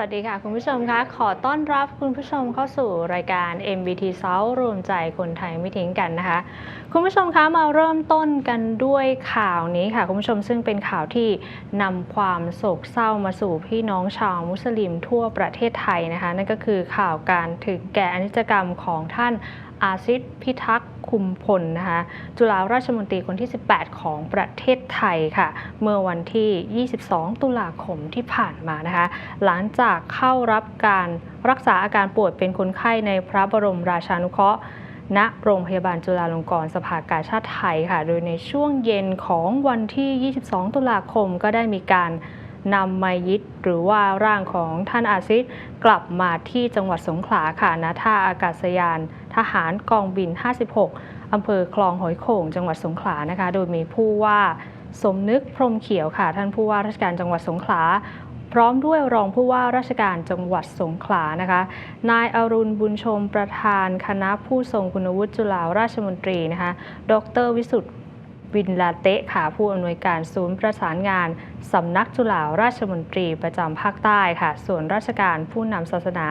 วัสดีค่ะ คุณผู้ชมคะขอต้อนรับคุณผู้ชมเข้าสู่รายการ MBT South รวมใจคนไทยไม่ทิ้งกันนะคะ คุณผู้ชมคะมาเริ่มต้นกันด้วยข่าวนี้ค่ะ คุณผู้ชมซึ่งเป็นข่าวที่นำความโศกเศร้ามาสู่พี่น้องชาวมุสลิมทั่วประเทศไทยนะคะ นั่นก็คือข่าวการถึงแก่อนิจกรรมของท่าน อาซิดพิทักษ์คุมพลนะคะจุฬาราชมนตรีคนที่ 18 ของประเทศไทยค่ะ เมื่อวันที่ 22 ตุลาคมที่ผ่านมานะคะ หลังจากเข้ารับการรักษาอาการป่วยเป็นคนไข้ในพระบรมราชานุเคราะห์ณโรงพยาบาลจุฬาลงกรณ์สภากาชาติไทยค่ะ โดยในช่วงเย็นของวันที่ 22 ตุลาคมก็ได้มีการนำมายิดหรือว่าร่างของท่านอาซิดกลับมาที่จังหวัดสงขลาค่ะณท่าอากาศยาน ทหารกองบิน 56 อำเภอคลองหอยโข่ง จังหวัดสงขลานะคะ โดยมีผู้ว่าสมนึกพรมเขียวค่ะ ท่านผู้ว่าราชการจังหวัดสงขลาพร้อมด้วยรองผู้ว่าราชการจังหวัดสงขลานะคะ นายอรุณบุญชมประธานคณะผู้ทรงคุณวุฒิจุฬาราชมนตรีนะคะ ดรวิสุทธ์ วินลาเตะค่ะผู้อำนวยการศูนย์ประสานงานสำนักจุฬาราชมนตรีประจำภาคใต้ค่ะ ส่วนราชการผู้นำศาสนา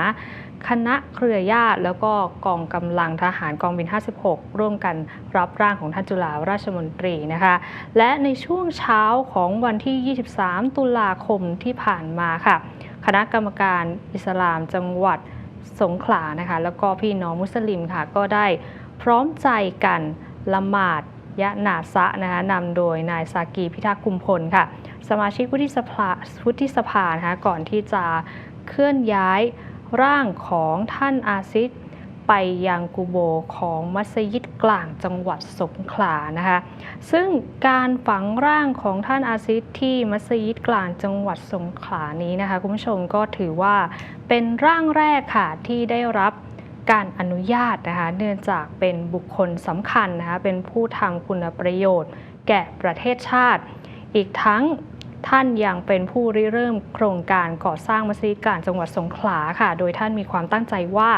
คณะเครือญาติ แล้วก็กองกำลังทหารกองบิน 56 ร่วมกันรับร่างของท่านจุฬาราชมนตรีนะคะ และในช่วงเช้าของวันที่ 23 ตุลาคมที่ผ่านมาค่ะ คณะกรรมการอิสลามจังหวัดสงขลานะคะ แล้วก็พี่น้องมุสลิมค่ะก็ได้พร้อมใจกันละหมาด ยะนาซะนะคะนำโดยนายซากีพิทักษ์กุมพลค่ะ สมาชิกวุฒิสภาวุฒิสภานะคะก่อนที่จะเคลื่อนย้ายร่างของท่านอาซิดไปยังกูโบของมัสยิดกลางจังหวัดสงขลานะคะ ซึ่งการฝังร่างของท่านอาซิดที่มัสยิดกลางจังหวัดสงขลานี้นะคะ คุณผู้ชมก็ถือว่าเป็นร่างแรกค่ะที่ได้รับ การอนุญาตนะคะเนื่องจากเป็นบุคคลสำคัญนะคะเป็นผู้ทำคุณประโยชน์ แก่ประเทศชาติ อีกทั้ง ท่านยังเป็นผู้ริเริ่มโครงการก่อสร้างมัสยิดกลางจังหวัดสงขลาค่ะ โดยท่านมีความตั้งใจว่า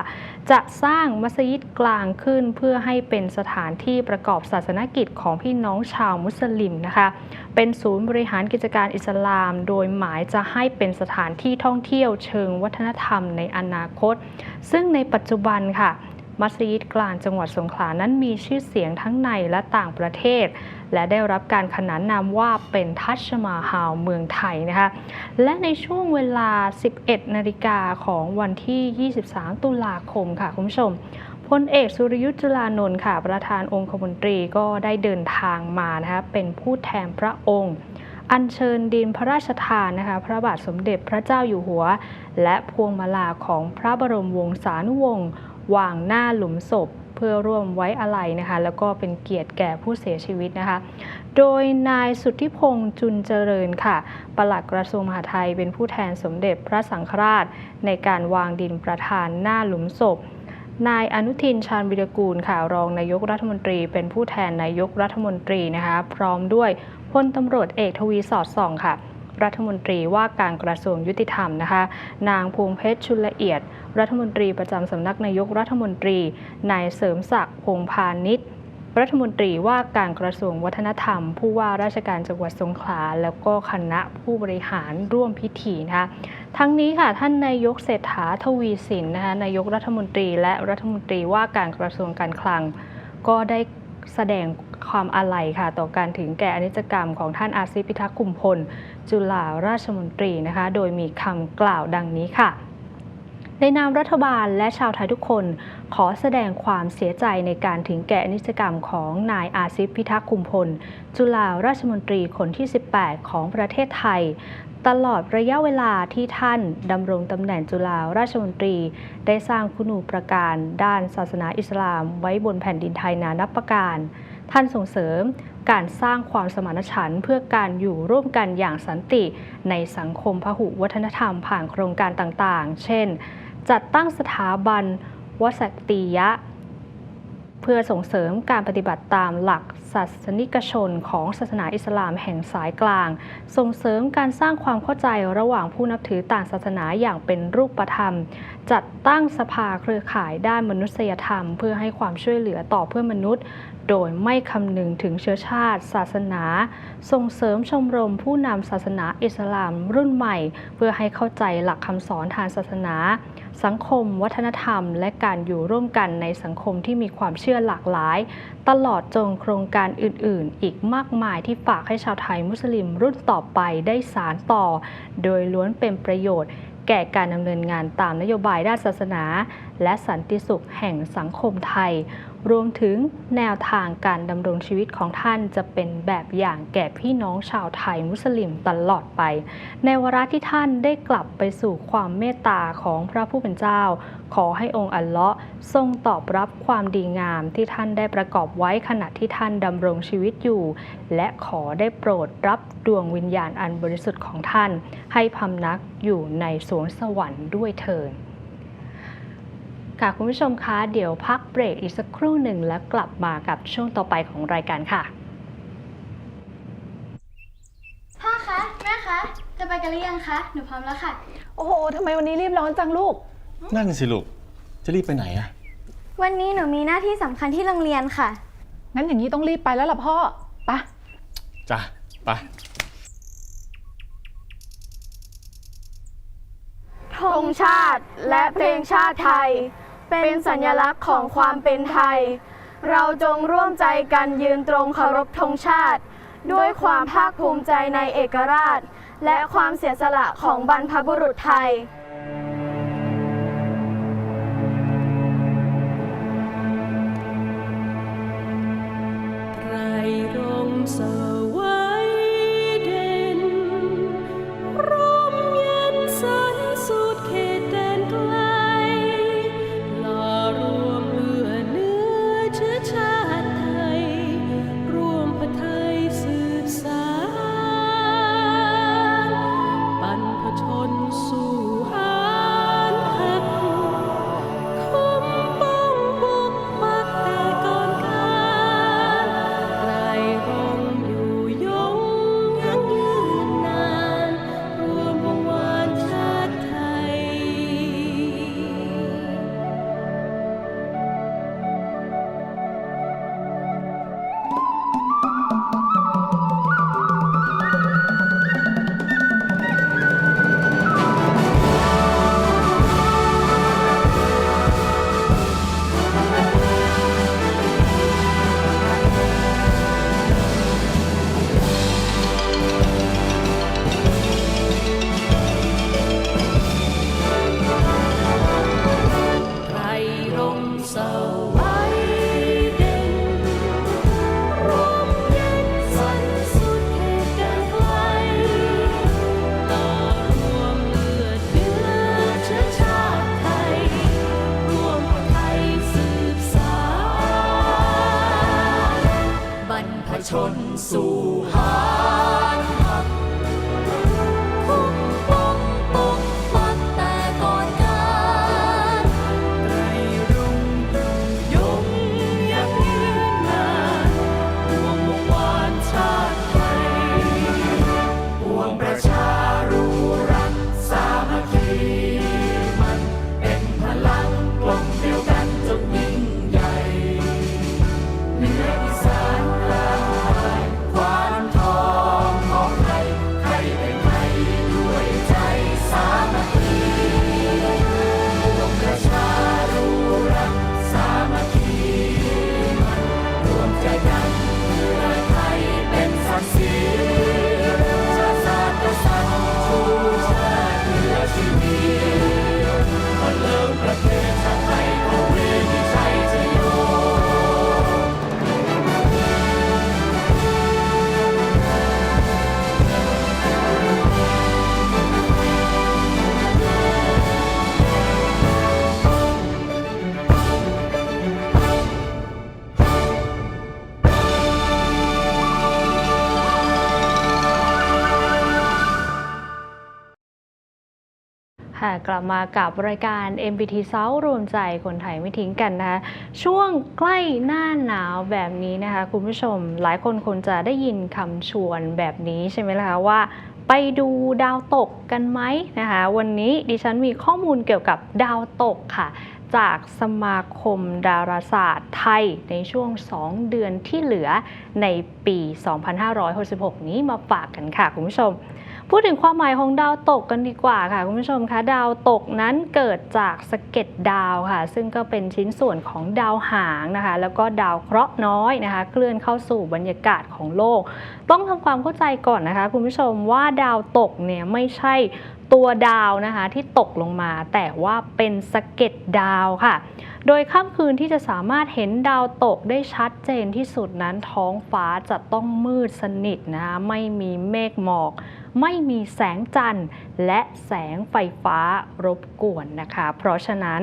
จะสร้างมัสยิดกลางขึ้นเพื่อให้เป็นสถานที่ประกอบศาสนกิจของพี่น้องชาวมุสลิมนะคะ เป็นศูนย์บริหารกิจการอิสลาม โดยหมายจะให้เป็นสถานที่ท่องเที่ยวเชิงวัฒนธรรมในอนาคต ซึ่งในปัจจุบันค่ะ มัสยิดกลางจังหวัดสงขลานั้นมีชื่อเสียงทั้งในและต่างประเทศ และได้รับการขนานนามว่าเป็นทัชมาฮาลเมืองไทยนะคะและในช่วงเวลา 11 นาฬิกาของวันที่ 23 ตุลาคมค่ะคุณผู้ชมพลเอกสุรยุทธ์จุลานนท์ค่ะ ประธานองคมนตรีก็ได้เดินทางมานะคะเป็นผู้แทนพระองค์ อัญเชิญดินพระราชทานนะคะ พระบาทสมเด็จพระเจ้าอยู่หัว และพวงมาลาของพระบรมวงศานุวงศ์ วางหน้าหลุมศพเพื่อร่วมไว้อาลัยนะคะ แล้วก็เป็นเกียรติแก่ผู้เสียชีวิตนะคะ โดยนายสุทธิพงษ์จุนเจริญค่ะ ปลัดกระทรวงมหาดไทยเป็นผู้แทนสมเด็จพระสังฆราช ในการวางดินประธานหน้าหลุมศพ นายอนุทินชาญวิรกูลค่ะ รองนายกรัฐมนตรี เป็นผู้แทนนายกรัฐมนตรีนะคะ พร้อมด้วยพลตำรวจเอกทวีสอดส่องค่ะ รัฐมนตรีว่าการกระทรวงยุติธรรมนะคะ นางพวงเพชรชุลละเอียด รัฐมนตรีประจำสำนักนายกรัฐมนตรี นายเสริมศักดิ์พงพาณิชย์รัฐมนตรีว่าการกระทรวงวัฒนธรรม ผู้ว่าราชการจังหวัดสงขลา แล้วก็คณะผู้บริหารร่วมพิธีนะคะทั้งนี้ค่ะท่านนายกเศรษฐาทวีสินนะคะนายกรัฐมนตรีและรัฐมนตรีว่าการกระทรวงการคลัง ก็ได้ แสดงความอาลัยค่ะ ต่อการถึงแก่อนิจกรรมของท่านอาซิพิทักษ์คุมพล จุฬาราชมนตรีนะคะ โดยมีคำกล่าวดังนี้ค่ะในนามรัฐบาลและชาวไทยทุกคน ขอแสดงความเสียใจในการถึงแก่อนิจกรรมของนายอาซิฟพิทักษ์คุมพล จุฬาราชมนตรีคนที่ 18 ของประเทศไทย ตลอดระยะเวลาที่ท่านดำรงตำแหน่งจุฬาราชมนตรี ได้สร้างคุณูปการด้านศาสนาอิสลาม ไว้บนแผ่นดินไทยนานับประการ ท่านส่งเสริมการสร้างความสมานฉันท์เพื่อการอยู่ร่วมกันอย่างสันติในสังคมพหุวัฒนธรรมผ่านโครงการต่างๆ เช่น จัดตั้งสถาบันวสติยะ เพื่อส่งเสริมการปฏิบัติตามหลักศาสนิกชนของศาสนาอิสลามแห่งสายกลาง ส่งเสริมการสร้างความเข้าใจระหว่างผู้นับถือต่างศาสนาอย่างเป็นรูปธรรม จัดตั้งสภาเครือข่ายด้านมนุษยธรรม เพื่อให้ความช่วยเหลือต่อเพื่อนมนุษย์ โดยไม่คำนึงถึงเชื้อชาติ ศาสนา ส่งเสริมชมรมผู้นำศาสนาอิสลามรุ่นใหม่ เพื่อให้เข้าใจหลักคำสอนทางศาสนา สังคม วัฒนธรรม และการอยู่ร่วมกันในสังคมที่มีความเชื่อหลากหลาย ตลอดจนโครงการการอื่นๆ อีกมากมายที่ฝากให้ชาวไทยมุสลิมรุ่นต่อไปได้สารต่อ โดยล้วนเป็นประโยชน์ แก่การดำเนินงานตามนโยบายด้านศาสนา และสันติสุขแห่งสังคมไทย รวมถึงแนวทางการดำรงชีวิตของท่านจะเป็นแบบอย่างแก่พี่น้องชาวไทยมุสลิมตลอดไป ในวาระที่ท่านได้กลับไปสู่ความเมตตาของพระผู้เป็นเจ้า ขอให้องค์อัลเลาะห์ทรงตอบรับความดีงามที่ท่านได้ประกอบไว้ขณะที่ท่านดำรงชีวิตอยู่ และขอได้โปรดรับดวงวิญญาณอันบริสุทธิ์ของท่าน ให้พำนักอยู่ในสวงสวรรค์ด้วยเถิด ค่ะคุณผู้ชมคะเดี๋ยวพักเบรกอีกสักครู่หนึ่งแล้วกลับมากับช่วงต่อไปของรายการค่ะ พ่อคะ แม่คะ จะไปกันหรือยังคะ หนูพร้อมแล้วค่ะ โอ้โหทำไมวันนี้รีบร้อนจังลูก นั่นสิลูก จะรีบไปไหนอะวันนี้หนูมีหน้าที่สำคัญที่โรงเรียนค่ะ งั้นอย่างนี้ต้องรีบไปแล้วล่ะพ่อไปะจ้ะไปธงชาติและเพลงชาติไทย เป็นสัญลักษณ์ของความเป็นไทย เราจงร่วมใจกันยืนตรงเคารพธงชาติ ด้วยความภาคภูมิใจในเอกราช และความเสียสละของบรรพบุรุษไทย ค่ะกลับมากับรายการ MBT South รวมใจคนไทยไม่ทิ้งกันนะคะช่วงใกล้หน้าหนาวแบบนี้นะคะคุณผู้ชมหลายคนคงจะได้ยินคำชวนแบบนี้ใช่ไหมล่ะคะว่าไปดูดาวตกกันไหมนะคะวันนี้ดิฉันมีข้อมูลเกี่ยวกับดาวตกค่ะ จากสมาคมดาราศาสตร์ไทยในช่วง 2 เดือนที่เหลือในปี 2566 นี้มาฝากกันค่ะคุณผู้ชม พูดถึงความหมายของดาวตกกันดีกว่าค่ะคุณผู้ชมคะดาวตกนั้นเกิดจากสะเก็ดดาวค่ะ ซึ่งก็เป็นชิ้นส่วนของดาวหางนะคะ แล้วก็ดาวเคราะห์น้อยนะคะ เคลื่อนเข้าสู่บรรยากาศของโลก ต้องทำความเข้าใจก่อนนะคะ คุณผู้ชมว่าดาวตกเนี่ยไม่ใช่ตัวดาวนะคะที่ตกลงมา แต่ว่าเป็นสะเก็ดดาวค่ะ โดยค่ำคืนที่จะสามารถเห็นดาวตกได้ชัดเจนที่สุดนั้นท้องฟ้าจะต้องมืดสนิทนะคะไม่มีเมฆหมอก ไม่มีแสงจันทร์ และแสงไฟฟ้ารบกวนนะคะ เพราะฉะนั้น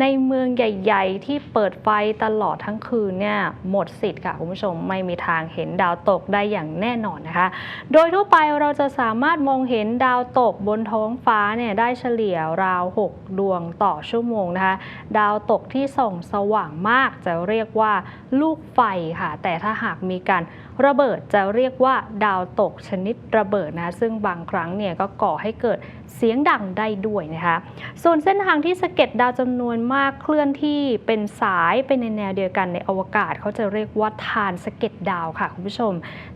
ในเมืองใหญ่ๆ ที่เปิดไฟตลอดทั้งคืนเนี่ยหมดสิทธิ์ค่ะคุณผู้ชมไม่มีทางเห็นดาวตกได้อย่างแน่นอนนะคะ โดยทั่วไปเราจะสามารถมองเห็นดาวตกบนท้องฟ้าเนี่ยได้เฉลี่ยราว 6 ดวงต่อชั่วโมงนะคะ ดาวตกที่ส่องสว่างมากจะเรียกว่าลูกไฟค่ะ แต่ถ้าหากมีการ ระเบิดจะเรียกว่าดาวตกชนิดระเบิดนะซึ่งบางครั้งเนี่ยก็ก่อให้เกิดเสียงดังได้ด้วยนะคะส่วนเส้นทางที่สะเก็ดดาวจำนวนมากเคลื่อนที่เป็นสายไปในแนวเดียวกันในอวกาศเขาจะเรียกว่าทานสะเก็ดดาวค่ะคุณผู้ชม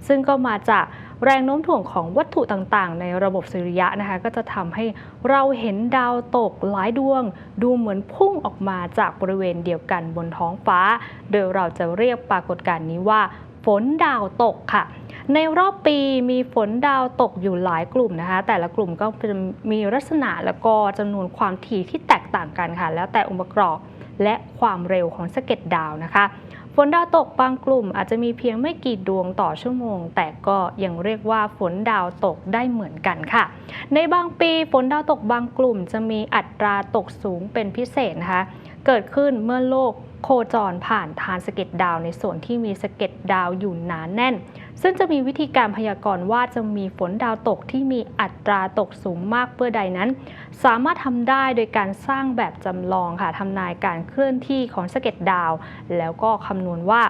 ซึ่งก็มาจากแรงโน้มถ่วงของวัตถุต่างๆ ในระบบสุริยะนะคะ ก็จะทำให้เราเห็นดาวตกหลายดวง ดูเหมือนพุ่งออกมาจากบริเวณเดียวกันบนท้องฟ้า โดยเราจะเรียกปรากฏการณ์นี้ว่า ฝนดาวตกค่ะ ในรอบปีมีฝนดาวตกอยู่หลายกลุ่มนะคะ แต่ละกลุ่มก็จะมีลักษณะแล้วก็จำนวนความถี่ที่แตกต่างกันค่ะ แล้วแต่องค์ประกอบและความเร็วของสะเก็ดดาวนะคะฝนดาวตกบางกลุ่มอาจจะมีเพียงไม่กี่ดวงต่อชั่วโมง แต่ก็ยังเรียกว่าฝนดาวตกได้เหมือนกันค่ะ ในบางปีฝนดาวตกบางกลุ่ม จะมีอัตราตกสูงเป็นพิเศษนะคะ เกิดขึ้นเมื่อโลก โคจรผ่านทานสะเก็ดดาวในส่วนที่มีสะเก็ดดาวอยู่หนาแน่น ซึ่งจะมีวิธีการพยากรณ์ว่าจะมีฝนดาวตกที่มีอัตราตกสูงมากเพื่อใดนั้น สามารถทำได้โดยการสร้างแบบจำลองค่ะทำนายการเคลื่อนที่ของสะเก็ดดาว แล้วก็คำนวณว่า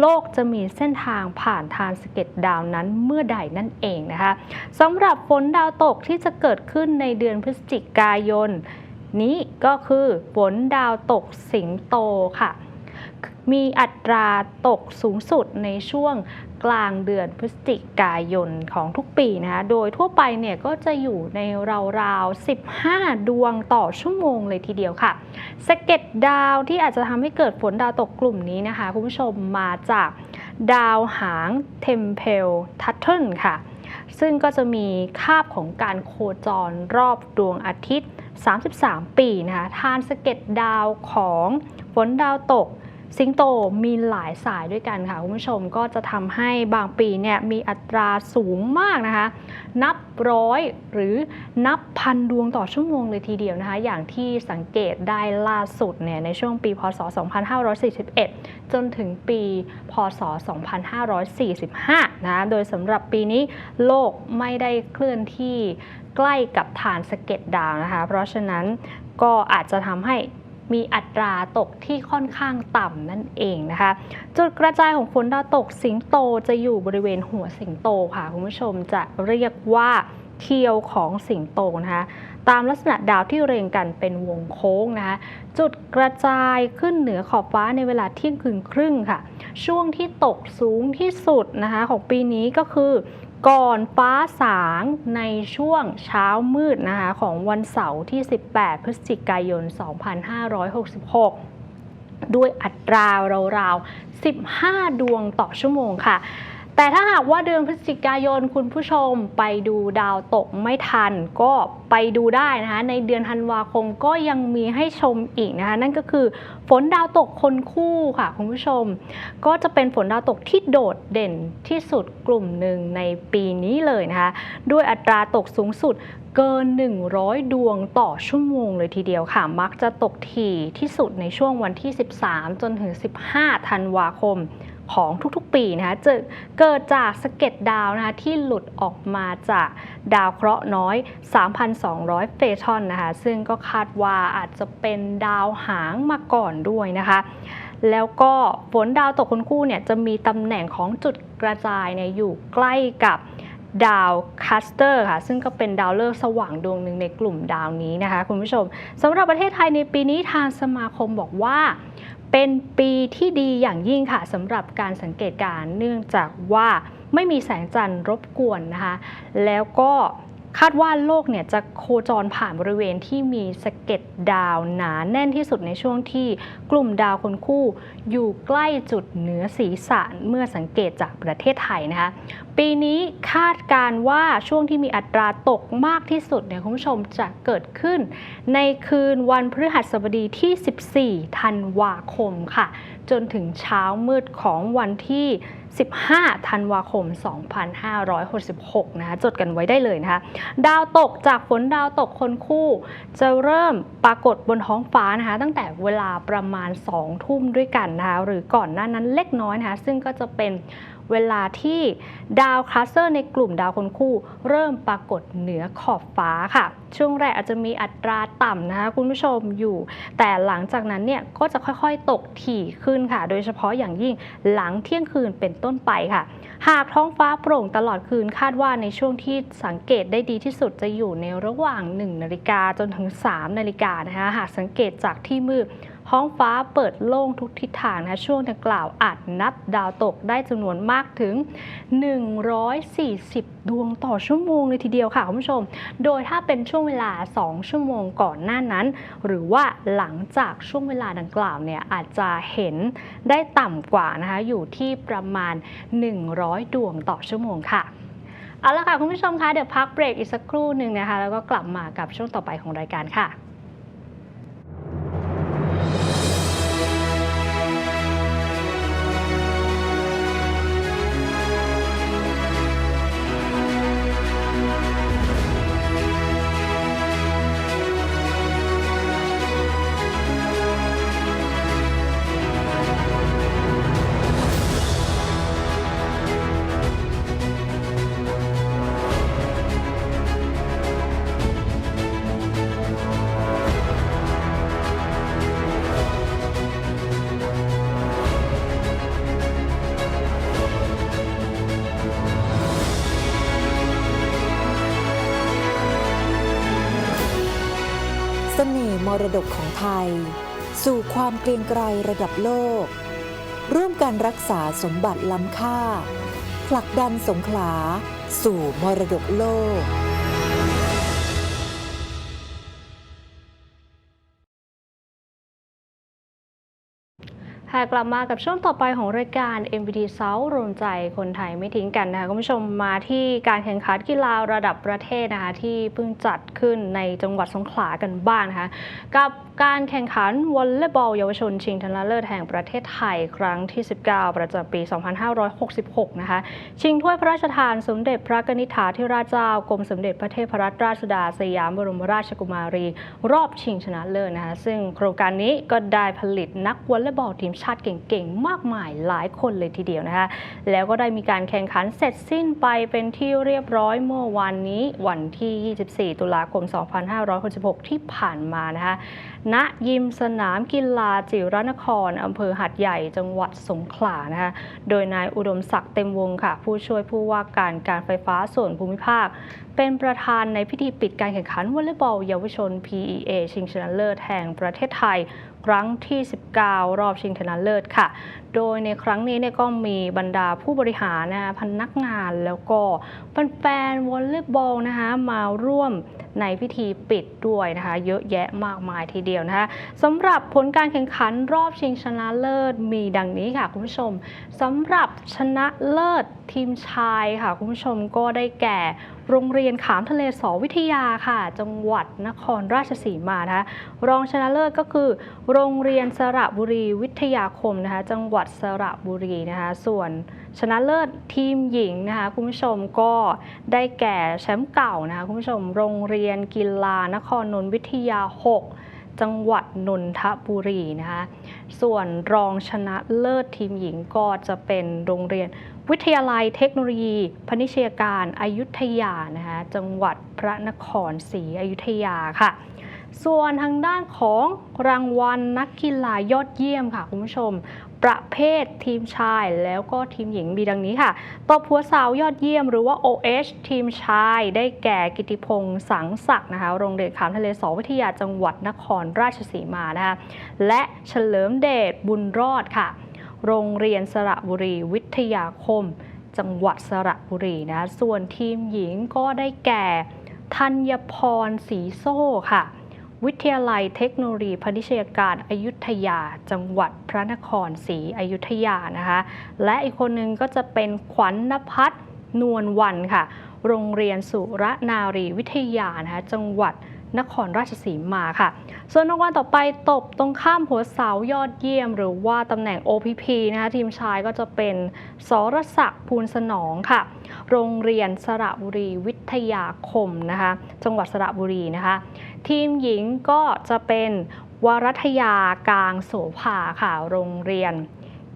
โลกจะมีเส้นทางผ่านทานสะเก็ดดาวนั้นเมื่อใดนั่นเองนะคะสำหรับฝนดาวตกที่จะเกิดขึ้นในเดือนพฤศจิกายน นี้ก็คือฝนดาวตกสิงโตค่ะ มีอัตราตกสูงสุดในช่วงกลางเดือนพฤศจิกายนของทุกปีนะคะ โดยทั่วไปเนี่ยก็จะอยู่ในราวๆ 15 ดวงต่อชั่วโมงเลยทีเดียวค่ะ สเก็ดดาวที่อาจจะทำให้เกิดฝนดาวตกกลุ่มนี้นะคะ คุณผู้ชมมาจากดาวหางเทมเพลทัตเทิลค่ะ ซึ่งก็จะมีคาบของการโคจรรอบดวงอาทิตย์ 33 ปีนะคะทานสะเก็ดดาวของฝนดาวตก สิงโตมีหลายสายด้วยกันค่ะคุณผู้ชมก็จะทำให้บางปีเนี่ยมีอัตราสูงมากนะคะ นับร้อยหรือนับพันดวงต่อชั่วโมงเลยทีเดียวนะคะ อย่างที่สังเกตได้ล่าสุดเนี่ยในช่วงปีพศ 2541 จนถึงปีพศ 2545 นะ โดยสำหรับปีนี้โลกไม่ได้เคลื่อนที่ ใกล้กับฐานสะเก็ดดาวนะคะ เพราะฉะนั้นก็อาจจะทำให้มีอัตราตกที่ค่อนข้างต่ำนั่นเองนะคะ จุดกระจายของฝนดาวตกสิงโตจะอยู่บริเวณหัวสิงโตค่ะคุณผู้ชมจะเรียกว่าเทียวของสิงโตนะคะตามลักษณะดาวที่เรียงกันเป็นวงโค้งนะคะจุดกระจายขึ้นเหนือขอบฟ้าในเวลาเที่ยงคืนครึ่งค่ะ ช่วงที่ตกสูงที่สุดนะคะของปีนี้ก็คือ ก่อนฟ้าสางในช่วงเช้ามืดนะคะของวันเสาร์ที่ 18 พฤศจิกายน 2566 ด้วยอัตราราวๆ 15 ดวงต่อชั่วโมงค่ะ แต่ถ้าหากว่าเดือนพฤศจิกายนคุณผู้ชมไปดูดาวตกไม่ทัน ก็ไปดูได้นะคะ ในเดือนธันวาคมก็ยังมีให้ชมอีกนะคะ นั่นก็คือฝนดาวตกคนคู่ค่ะคุณผู้ชม ก็จะเป็นฝนดาวตกที่โดดเด่นที่สุดกลุ่มหนึ่งในปีนี้เลยนะคะ ด้วยอัตราตกสูงสุดเกิน 100 ดวงต่อชั่วโมงเลยทีเดียวค่ะ มักจะตกถี่ที่สุดในช่วงวันที่ 13 จนถึง 15 ธันวาคม ของทุกๆ ปีนะคะจะเกิดจากสะเก็ดดาวนะคะที่หลุดออกมาจากดาวเคราะห์น้อย 3,200 เฟทอนนะคะ ซึ่งก็คาดว่าอาจจะเป็นดาวหางมาก่อนด้วยนะคะ แล้วก็ฝนดาวตกคนคู่เนี่ยจะมีตำแหน่งของจุดกระจายเนี่ยอยู่ใกล้กับดาวคัสเตอร์ค่ะ ซึ่งก็เป็นดาวฤกษ์สว่างดวงหนึ่งในกลุ่มดาวนี้นะคะ คุณผู้ชมสำหรับประเทศไทยในปีนี้ทางสมาคมบอกว่า เป็นปีที่ดีอย่างยิ่งค่ะสำหรับการสังเกตการเนื่องจากว่าไม่มีแสงจันทร์รบกวนนะคะ แล้วก็ คาดว่าโลกเนี่ยจะโคจรผ่านบริเวณที่มีสะเก็ดดาวหนาแน่นที่สุดในช่วงที่กลุ่มดาวคนคู่ อยู่ใกล้จุดเหนือศีรษะเมื่อสังเกตจากประเทศไทยนะคะปีนี้คาดการว่าช่วงที่มีอัตราตกมากที่สุดเนี่ยคุณผู้ชมจะเกิดขึ้น ในคืนวันพฤหัสบดีที่ 14 ธันวาคมค่ะ จนถึงเช้ามืดของวันที่ 15 ธันวาคม 2566 นะคะจดกันไว้ได้เลยนะคะ ดาวตกจากฝนดาวตกคนคู่ จะเริ่มปรากฏบนท้องฟ้านะคะ ตั้งแต่เวลาประมาณ 2 ทุ่มด้วยกันนะคะ หรือก่อนหน้านั้นเล็กน้อยนะคะ ซึ่งก็จะเป็นเวลาที่ดาวคลัสเตอร์ในกลุ่มดาวคนคู่ เริ่มปรากฏเหนือขอบฟ้าค่ะ ช่วงแรกอาจจะมีอัตราต่ำนะคะคุณผู้ชมอยู่ แต่หลังจากนั้นเนี่ยก็จะค่อยๆตกถี่ขึ้นค่ะ โดยเฉพาะอย่างยิ่งหลังเที่ยงคืนเป็นต้นไปค่ะ หากท้องฟ้าโปร่งตลอดคืนคาดว่าในช่วงที่สังเกตได้ดีที่สุดจะอยู่ในระหว่าง 1 นาฬิกาจนถึง 3 นาฬิกานะคะหากสังเกตจากที่มืด ท้องฟ้าเปิดโล่งทุกทิศทางนะช่วงดังกล่าวอาจนับดาวตกได้จำนวนมากถึง 140 ดวงต่อชั่วโมงเลยทีเดียวค่ะคุณผู้ชม โดยถ้าเป็นช่วงเวลา 2 ชั่วโมงก่อนหน้านั้น หรือว่าหลังจากช่วงเวลาดังกล่าวเนี่ยอาจจะเห็นได้ต่ำกว่านะคะอยู่ที่ประมาณ 100 ดวงต่อชั่วโมงค่ะเอาละค่ะคุณผู้ชมคะเดี๋ยวพักเบรกอีกสักครู่หนึ่งนะคะ แล้วก็กลับมากับช่วงต่อไปของรายการค่ะ รดกของไทย สู่ความเกรียงไกรระดับโลก ร่วมกันรักษาสมบัติล้ำค่า ผลักดันสงขลา สู่มรดกโลก ค่ะกลับมากับช่วงต่อไปของรายการ MVT South รวมใจคนไทยไม่ทิ้งกันนะคะคุณผู้ชมมาที่การแข่งขันกีฬาระดับประเทศนะคะที่เพิ่งจัดขึ้นในจังหวัดสงขลากันบ้างนะคะกับการแข่งขันวอลเลย์บอลเยาวชนชิงชนะเลิศแห่งประเทศไทยครั้งที่ 19 ประจำปี 2566 นะคะ ชิงถ้วยพระราชทานสมเด็จพระนิธิถาธิราชเจ้ากรมสมเด็จพระเทพรัตนราชสุดาสยามบรมราชกุมารี รอบชิงชนะเลิศนะคะซึ่งโครงการนี้ก็ได้ผลิตนักวอลเลย์บอลทีมชาติเก่งๆ มากมายหลายคนเลยทีเดียวนะคะ แล้วก็ได้มีการแข่งขันเสร็จสิ้นไปเป็นที่เรียบร้อยเมื่อวันนี้วันที่ 24 ตุลาคม 2566 ที่ผ่านมานะคะณยิมสนามกีฬาจิรนครอำเภอหัดใหญ่จังหวัดสงขลานะคะโดยนายอุดมศักดิ์เต็มวงค่ะ ผู้ช่วยผู้ว่าการการไฟฟ้าส่วนภูมิภาค เป็นประธานในพิธีปิดการแข่งขันวอลเลย์บอลเยาวชน PEA ชิงชนะเลิศแห่งประเทศไทย ครั้งที่ 19 รอบชิงชนะเลิศค่ะ โดยในครั้งนี้เนี่ยก็มีบรรดาผู้บริหารนะพนักงานแล้วก็แฟนๆวอลเลย์บอลนะคะมาร่วมในพิธีปิดด้วยนะคะ เยอะแยะมากมายทีเดียวนะคะสำหรับผลการแข่งขันรอบชิงชนะเลิศมีดังนี้ค่ะคุณผู้ชมสำหรับชนะเลิศทีมชายค่ะคุณผู้ชมก็ได้แก่ โรงเรียนขามทะเลสอวิทยาค่ะ จังหวัดนครราชสีมานะคะรองชนะเลิศก็คือ โรงเรียนสระบุรีวิทยาคมนะคะจังหวัดสระบุรีนะคะส่วนชนะเลิศทีมหญิงนะคะคุณผู้ชมก็ได้แก่แชมป์เก่านะคะคุณผู้ชมโรงเรียนกีฬานครนนทวิทยา 6 จังหวัดนนทบุรีนะคะส่วนรองชนะเลิศทีมหญิงก็จะเป็นโรงเรียนวิทยาลัยเทคโนโลยี พนิชยการอายุทยานะคะจังหวัดพระนครศรีอยุธยาค่ะ ส่วนทางด้านของรางวัลนักกีฬายอดเยี่ยมค่ะคุณผู้ชมประเภททีมชายแล้วก็ทีมหญิงมีดังนี้ค่ะตบหัวสาวยอดเยี่ยมหรือว่า OH ทีมชาย ได้แก่กิติพงษ์สังศักดิ์นะคะโรงเรียนขามทะเลสอวิทยาจังหวัดนครราชสีมานะคะและเฉลิมเดชบุญรอดค่ะ โรงเรียนสระบุรีวิทยาคม จังหวัดสระบุรีนะส่วนทีมหญิงก็ได้แก่ธัญพรศรีโซ่ค่ะ วิทยาลัยเทคโนโลยีพนิชยการอายุทยา จังหวัดพระนครศรีอยุธยานะคะ และอีกคนหนึ่งก็จะเป็นขวัญนภัทรนวลวันค่ะ โรงเรียนสุรนารีวิทยานะคะจังหวัด นครราชสีมาค่ะ ส่วนรางวัลต่อไปตบตรงข้ามหัวเสายอดเยี่ยม หรือว่าตำแหน่ง OPP นะคะทีมชายก็จะเป็นสรศักดิ์ภูลสนองค่ะ โรงเรียนสระบุรีวิทยาคมนะคะจังหวัดสระบุรีนะคะ ทีมหญิงก็จะเป็นวรัทยากลางโสภาค่ะ โรงเรียน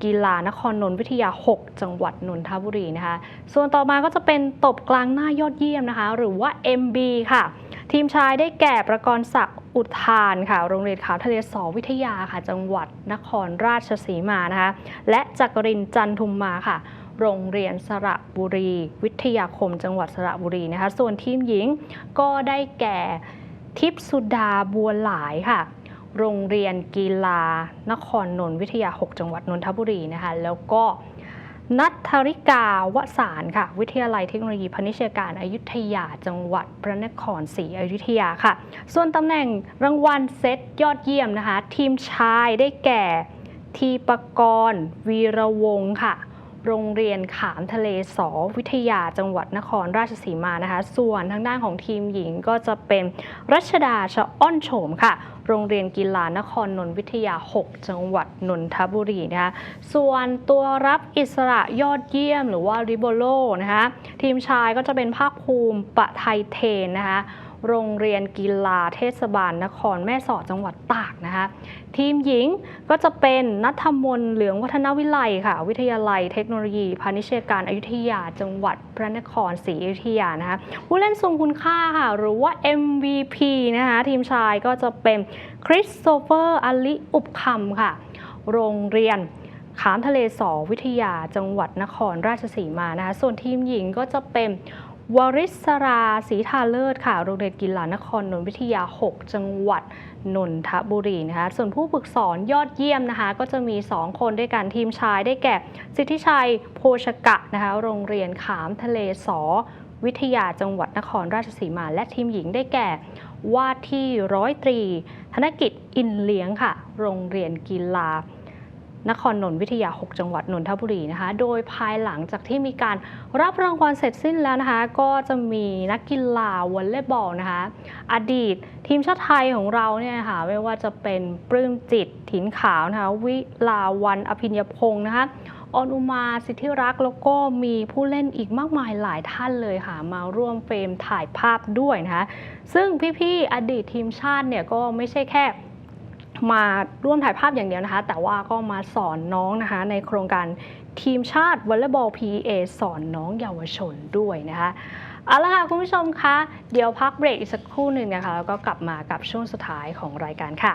กีฬานครนนท์วิทยา 6 จังหวัดนนทบุรีนะคะ ส่วนต่อมาก็จะเป็นตบกลางหน้ายอดเยี่ยมนะคะ หรือว่า MB ค่ะ ทีมชายได้แก่ประกรณ์ศักดิ์อุทานค่ะ โรงเรียนขาวทะเลสอวิทยาค่ะ จังหวัดนครราชสีมานะคะ และจักรินจันทุมมาค่ะ โรงเรียนสระบุรี วิทยาคม จังหวัดสระบุรีนะคะ ส่วนทีมหญิงก็ได้แก่ทิพสุดาบัวหลายค่ะ โรงเรียนกีฬานครนนท์วิทยา 6 จังหวัดนนทบุรีนะคะ แล้วก็ นัทธริกาวสารค่ะ วิทยาลัยเทคโนโลยีพนิชยการอายุทยาจังหวัดพระนครศรีอยุธยาค่ะ ส่วนตำแหน่งรางวัลเซตยอดเยี่ยมนะคะ ทีมชายได้แก่ทีปกรณ์วีระวงค่ะ โรงเรียนขามทะเลสอวิทยาจังหวัดนครราชสีมานะคะ ส่วนทางด้านของทีมหญิงก็จะเป็นรัชดาชะอ้อนโฉมค่ะ โรงเรียนกีฬานครนนทวิทยา 6 จังหวัดนนทบุรีนะคะส่วนตัวรับอิสระยอดเยี่ยมหรือว่าริโบโลนะคะทีมชายก็จะเป็นภาคภูมิปะไทยเทนนะคะ โรงเรียนกีฬาเทศบาลนครแม่สอดจังหวัดตากนะคะ ทีมหญิงก็จะเป็นนัทมน์เหลืองวัฒนวิไลค่ะ วิทยาลัยเทคโนโลยีพาณิชยการอายุทยาจังหวัดพระนครศรีอยุธยานะคะผู้เล่นทรงคุณค่าค่ะ หรือว่า MVP นะคะทีมชายก็จะเป็นคริสโตเฟอร์อลิอุบคำค่ะ โรงเรียนขามทะเลสอวิทยาจังหวัดนครราชสีมานะคะส่วนทีมหญิงก็จะเป็น วริศราศรีทาเลิศค่ะ โรงเรียนกีฬานครนนทวิทยา 6 จังหวัดนนทบุรีนะคะ ส่วนผู้ฝึกสอนยอดเยี่ยมนะคะ ก็จะมี 2 คนด้วยกันทีมชายได้แก่ สิทธิชัยโพชกะนะคะ โรงเรียนขามทะเลสอวิทยาจังหวัดนครราชสีมา และทีมหญิงได้แก่ว่าที่ร้อยตรี ธนกิจอินเลี้ยงค่ะ โรงเรียนกีฬา นครนนท์วิทยา 6 จังหวัดนนทบุรีนะคะ โดยภายหลังจากที่มีการรับรางวัลเสร็จสิ้นแล้วนะคะ ก็จะมีนักกีฬาวอลเลย์บอลนะคะ อดีตทีมชาติไทยของเราเนี่ยค่ะไม่ว่าจะเป็นปลื้มจิตถินขาวนะคะวิลาวันอภิญญพงศ์นะคะออนอุมาสิทธิรักษ์แล้วก็มีผู้เล่นอีกมากมายหลายท่านเลยค่ะ มาร่วมเฟรมถ่ายภาพด้วยนะคะ ซึ่งพี่ๆอดีตทีมชาติเนี่ยก็ไม่ใช่แค่ มาร่วมถ่ายภาพอย่างเดียวนะคะ แต่ว่าก็มาสอนน้องนะคะ ในโครงการทีมชาติวอลเลย์บอล PEA สอนน้องเยาวชนด้วยนะคะเอาละค่ะคุณผู้ชมคะเดี๋ยวพักเบรกอีกสักครู่หนึ่งนะคะ แล้วก็กลับมากับช่วงสุดท้ายของรายการค่ะ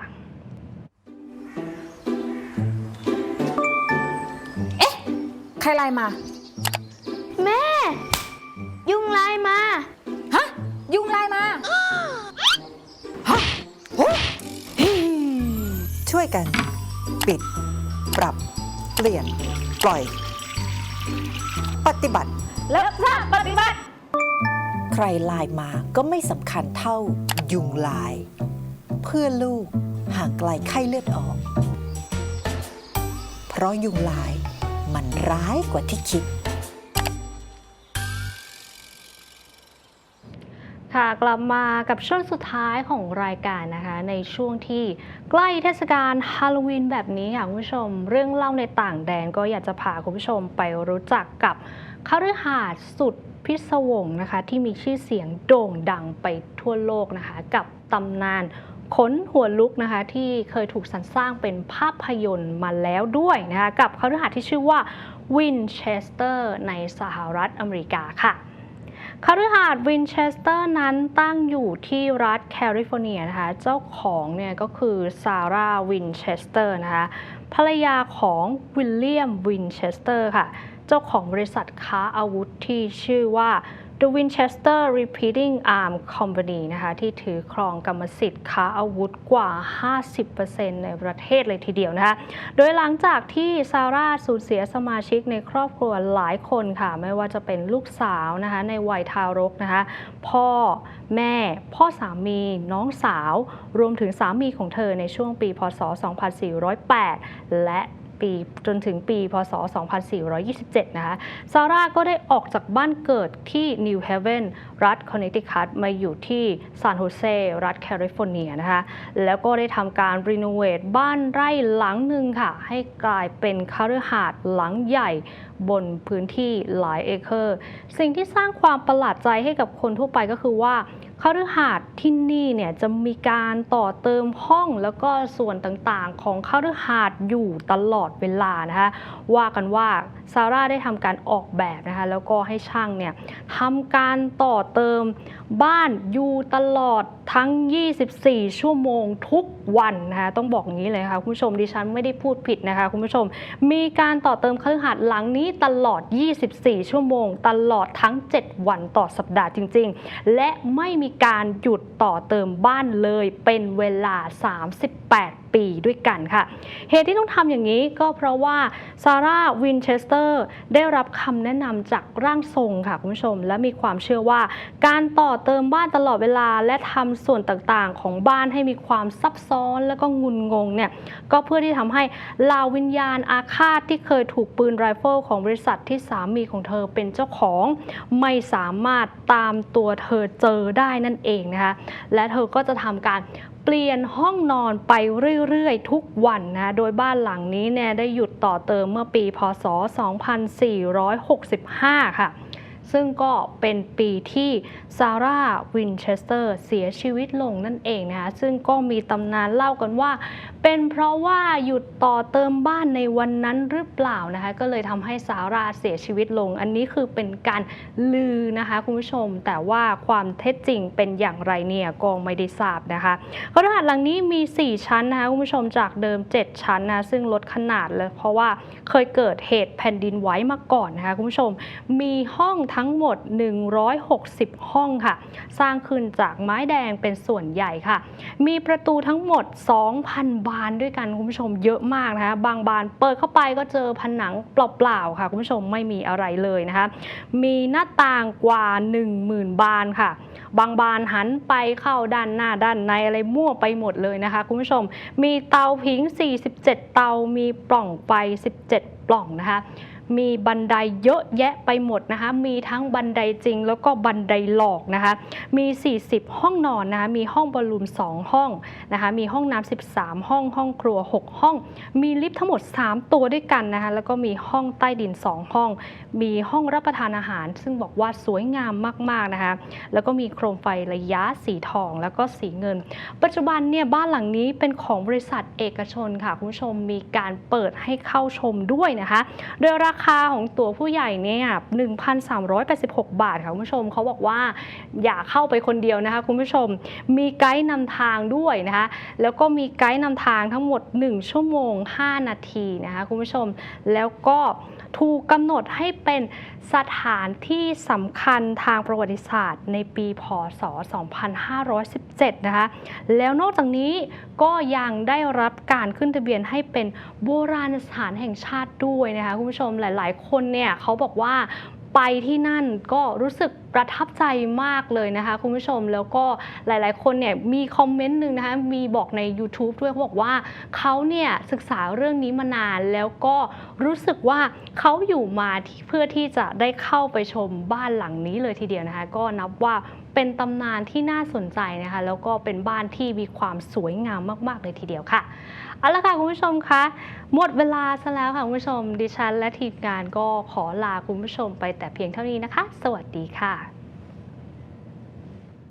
ใครไลน์มา แม่ ยุงลายมา ฮะ ยุงไลน์มา ช่วยกัน ปิด ปรับ เปลี่ยน ปล่อย ปฏิบัติแล้วทราบปฏิบัติ ใครไลน์มาก็ไม่สำคัญเท่ายุงลาย เพื่อลูกห่างไกลไข้เลือดออก เพราะยุงลายมันร้ายกว่าที่คิด ค่ะกลับมากับช่วงสุดท้ายของรายการนะคะ ในช่วงที่ใกล้เทศกาลฮาโลวีนแบบนี้ค่ะคุณผู้ชม เรื่องเล่าในต่างแดนก็อยากจะพาคุณผู้ชมไปรู้จักกับคฤหาสน์สุดพิศวงนะคะ ที่มีชื่อเสียงโด่งดังไปทั่วโลกนะคะ กับตำนานขนหัวลุกนะคะ ที่เคยถูกสรรสร้างเป็นภาพยนตร์มาแล้วด้วยนะคะ กับคฤหาสน์ที่ชื่อว่าวินเชสเตอร์ในสหรัฐอเมริกาค่ะ คคฤหาสน์วินเชสเตอร์นั้นตั้งอยู่ที่รัฐแคลิฟอร์เนียนะคะ เจ้าของเนี่ยก็คือซาร่าวินเชสเตอร์นะคะ ภรรยาของวิลเลียมวินเชสเตอร์ค่ะ เจ้าของบริษัทค้าอาวุธที่ชื่อว่า The Winchester Repeating Arm Company นะคะที่ถือครองกรรมสิทธิ์ค้าอาวุธกว่า 50%ในประเทศเลยทีเดียวนะคะ โดยหลังจากที่ซาร่าสูญเสียสมาชิกในครอบครัวหลายคนค่ะ ไม่ว่าจะเป็นลูกสาวนะคะในวัยทารกนะคะ พ่อแม่พ่อสามีน้องสาว รวมถึงสามีของเธอในช่วงปี พศ 2408 และ ปีจนถึงปี พศ 2427 นะคะ ซาร่าก็ได้ออกจากบ้านเกิดที่นิวเฮเวนรัฐคอนเนตทิคัตมาอยู่ที่ซานโฮเซรัฐแคลิฟอร์เนียนะคะ แล้วก็ได้ทำการรีโนเวทบ้านไร่หลังหนึ่งค่ะ ให้กลายเป็นคฤหาสน์หลังใหญ่บนพื้นที่หลายเอเคอร์ สิ่งที่สร้างความประหลาดใจให้กับคนทั่วไปก็คือว่า คฤหาสน์ที่นี่เนี่ยจะมีการต่อเติมห้องแล้วก็ส่วนต่างๆ ของคฤหาสน์อยู่ตลอดเวลานะคะว่ากันว่าซาร่าได้ทำการออกแบบนะคะแล้วก็ให้ช่างเนี่ยทำการต่อเติมบ้านอยู่ตลอดทั้ง 24 ชั่วโมงทุกวันนะคะต้องบอกอย่างนี้เลยค่ะคุณผู้ชมดิฉันไม่ได้พูดผิดนะคะคุณผู้ชม มีการต่อเติมคฤหาสน์หลังนี้ตลอด 24 ชั่วโมง ตลอดทั้ง 7 วันต่อสัปดาห์จริง ๆ และไม่มีการหยุดต่อเติมบ้านเลยเป็นเวลา 38 ปีด้วยกันค่ะ เหตุที่ต้องทำอย่างนี้ก็เพราะว่าซาร่าวินเชสเตอร์ได้รับคำแนะนำจากร่างทรงค่ะคุณผู้ชม และมีความเชื่อว่า การต่อเติมบ้านตลอดเวลา และทำส่วนต่างๆ ของบ้านให้มีความซับซ้อนและก็งุนงงเนี่ยก็เพื่อที่ทำให้ลาวิญญาณอาฆาตที่เคยถูกปืนไรเฟิลของบริษัทที่สามีของเธอเป็นเจ้าของ ไม่สามารถตามตัวเธอเจอได้นั่นเองนะคะและเธอก็จะทำการเปลี่ยนห้องนอนไปเรื่อยๆ ทุกวันนะโดยบ้านหลังนี้เนี่ยได้หยุดต่อเติมเมื่อปี พศ 2465 ค่ะ ซึ่งก็เป็นปีที่ซาร่าวินเชสเตอร์เสียชีวิตลงนั่นเองนะคะซึ่งก็มีตำนานเล่ากันว่า เป็นเพราะว่าหยุดต่อเติมบ้านในวันนั้นหรือเปล่านะคะ ก็เลยทำให้ซาราเสียชีวิตลง อันนี้คือเป็นการลือนะคะคุณผู้ชม แต่ว่าความเท็จจริงเป็นอย่างไรเนี่ยก็ไม่ได้ทราบนะคะคฤหาสน์หลังนี้มี 4 ชั้นนะคะคุณผู้ชมจากเดิม 7 ชั้นนะซึ่งลดขนาดเลยเพราะว่าเคยเกิดเหตุแผ่นดินไหวมาก่อนนะคะคุณผู้ชม มีห้องทั้งหมด 160 ห้องค่ะ สร้างขึ้นจากไม้แดงเป็นส่วนใหญ่ค่ะ มีประตูทั้งหมด 2,000บานด้วยกันคุณผู้ชมเยอะมากนะคะบางบานเปิดเข้าไปก็เจอผนังเปล่าๆค่ะคุณผู้ชมไม่มีอะไรเลยนะคะมีหน้าต่างกว่า 10,000 บานค่ะ บางบานหันไปเข้าด้านหน้าด้านในอะไรมั่วไปหมดเลยนะคะคุณผู้ชมมีเตาผิง 47 เตามีปล่องไฟ 17 ปล่องนะคะ มีบันไดเยอะแยะไปหมดนะคะ มีทั้งบันไดจริง แล้วก็บันไดหลอกนะคะ มี 40 ห้องนอนนะคะ มีห้องบอลลูน2ห้องนะคะ มีห้องน้ำ13 ห้อง ห้องครัว 6 ห้อง มีลิฟต์ทั้งหมด 3 ตัวด้วยกันนะคะ แล้วก็มีห้องใต้ดิน 2 ห้อง มีห้องรับประทานอาหาร ซึ่งบอกว่าสวยงามมากๆนะคะ แล้วก็มีโคมไฟระยะสีทองแล้วก็สีเงิน ปัจจุบันเนี่ยบ้านหลังนี้เป็นของบริษัทเอกชนค่ะคุณผู้ชม มีการเปิดให้เข้าชมด้วยนะคะ โดยราราคาของตั๋วผู้ใหญ่เนี่ย1,386 บาทค่ะคุณผู้ชมเขาบอกว่าอย่าเข้าไปคนเดียวนะคะคุณผู้ชม มีไกด์นำทางด้วยนะคะแล้วก็มีไกด์นำทางทั้งหมด 1 ชั่วโมง 5 นาทีนะคะคุณผู้ชม แล้วก็ถูกกำหนดให้เป็นสถานที่สำคัญทางประวัติศาสตร์ ในปีพศ 2517 นะคะ แล้วนอกจากนี้ก็ยังได้รับการขึ้นทะเบียนให้เป็นโบราณสถานแห่งชาติด้วยนะคะคุณผู้ชมหลาย ๆ คนเนี่ยเขาบอกว่าไปที่นั่นก็รู้สึกประทับใจมากเลยนะคะคุณผู้ชมแล้วก็หลาย ๆ คนเนี่ยมีคอมเมนต์หนึ่งนะคะมีบอกใน YouTube ด้วยเขาบอกว่าเขาเนี่ยศึกษาเรื่องนี้มานานแล้วก็รู้สึกว่าเขาอยู่มาเพื่อที่จะได้เข้าไปชมบ้านหลังนี้เลยทีเดียวนะคะก็นับว่าเป็นตำนานที่น่าสนใจนะคะแล้วก็เป็นบ้านที่มีความสวยงามมาก ๆ เลยทีเดียวค่ะ เอาละค่ะคุณผู้ชมคะหมดเวลาซะแล้วค่ะคุณผู้ชม ดิฉันและทีมงานก็ขอลาคุณผู้ชมไปแต่เพียงเท่านี้นะคะ สวัสดีค่ะ